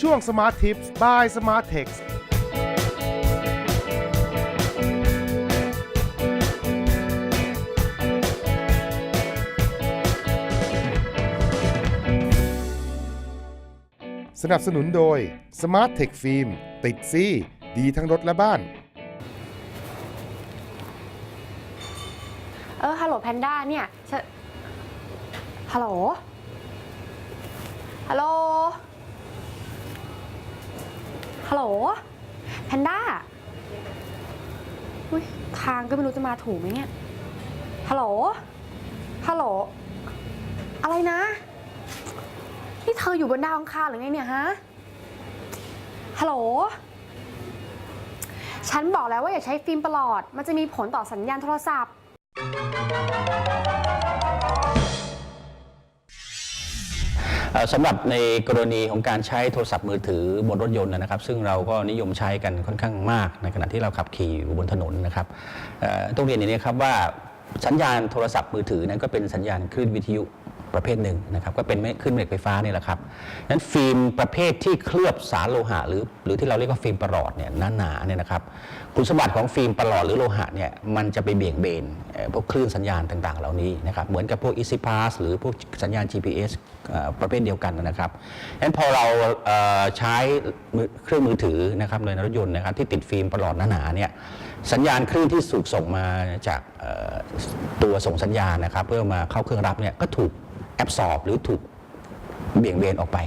ช่วง Smart Tips by Smart Text สนับสนุนโดย Smart Tech Film ติดซี่ ดีทั้งรถและบ้าน เออ ฮัลโหลแพนด้าเนี่ยฉันฮัลโหล ฮัลโหล ฮัลโหลแพนด้าอุ้ยทางก็ไม่รู้จะมาถูกไหมเนี่ย ฮัลโหล ฮัลโหล อะไรนะ นี่เธออยู่บนดาวอังคารหรือไงเนี่ยฮะ ฮัลโหล ฉันบอกแล้วว่าอย่าใช้ฟิล์มประหลอด มันจะมีผลต่อสัญญาณโทรศัพท์ สำหรับในกรณีของการใช้โทรศัพท์มือถือบนรถยนต์นะครับ ซึ่งเราก็นิยมใช้กันค่อนข้างมากในขณะที่เราขับขี่อยู่บนถนนนะครับต้องเรียนอย่างนี้ครับว่าสัญญาณโทรศัพท์มือถือนั้นก็เป็นสัญญาณคลื่นวิทยุ ประเภทหนึ่งนะครับก็เป็นคลื่นเหล็กไฟฟ้านี่แหละครับนั้นฟิล์มประเภทที่เคลือบสารโลหะหรือหรือที่เราเรียกว่าฟิล์มประหลอดเนี่ยหนาๆเนี่ยนะครับคุณสมบัติของฟิล์มประหลอดหรือโลหะเนี่ยมันจะไปเบี่ยงเบนพวกคลื่นสัญญาณต่างๆ เหล่านี้นะครับเหมือนกับพวก Easy Pass หรือพวกสัญญาณ GPS ประเภทเดียวกันนะครับงั้นพอเราเใช้เครื่องมือถือนะครับในรถยนต์นะครับที่ติดฟิล์มประหลอดหนาๆเนี่ยสัญญาณคลื่นที่สูกส่งมาจากตัวส่งสัญญาณนะครับเพื่อมาเข้าเครื่องรับเนี่ยก็ถูก แอบสอบหรือถูกเบี่ยงเบนออกไป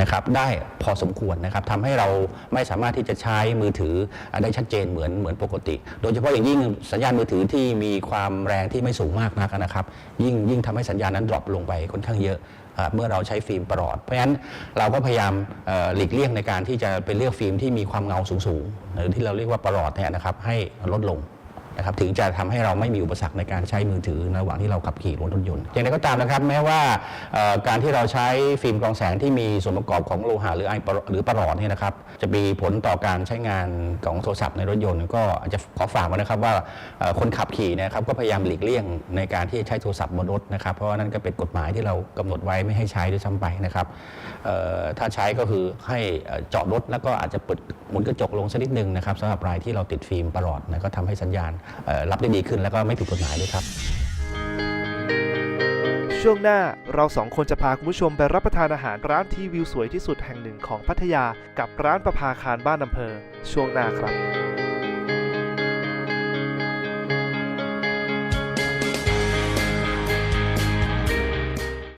นะครับได้พอสมควรนะครับทำให้เราไม่สามารถที่จะใช้มือถือได้ชัดเจนเหมือนเหมือนปกติ โดยเฉพาะอย่างยิ่งสัญญาณมือถือที่มีความแรงที่ไม่สูงมากนักนะครับ ยิ่งยิ่งทำให้สัญญาณนั้นดรอปลงไปค่อนข้างเยอะเมื่อเราใช้ฟิล์มประหลอด เพราะฉะนั้นเราก็พยายามหลีกเลี่ยงในการที่จะไปเลือกฟิล์มที่มีความเงาสูงๆหรือที่เราเรียกว่าประหลอดเนี่ยนะครับให้ลดลง นะครับถึงจะทำให้เราไม่มีอุปสรรคในการใช้มือถือในระหว่างที่เราขับขี่รถยนต์ อย่างไรก็ตามนะครับแม้ว่าการที่เราใช้ฟิล์มกรองแสงที่มีส่วนประกอบของโลหะหรือไอหรือประหลอดเนี่ยนะครับจะมีผลต่อการใช้งานของโทรศัพท์ในรถยนต์ ก็อาจจะขอฝากไว้นะครับว่าคนขับขี่นะครับก็พยายามหลีกเลี่ยงในการที่จะใช้โทรศัพท์บนรถนะครับเพราะว่านั่นก็เป็นกฎหมายที่เรากำหนดไว้ไม่ให้ใช้ด้วยซ้ำไปนะครับถ้าใช้ก็คือให้เจอดรถแล้วก็อาจจะเปิดหมุนกระจกลงสักนิดนึงนะครับสำหรับรายที่เราติดฟิล์มประหลอดนะก็ทำให้สัญญาณรับได้ดีขึ้นแล้วก็ไม่ผิดกฎหมายด้วยครับช่วงหน้าเราสองคนจะพาคุณผู้ชมไปรับประทานอาหารร้านที่วิวสวยที่สุดแห่งหนึ่งของพัทยา กับร้านประภาคารบ้านอำเภอ ช่วงหน้าครับ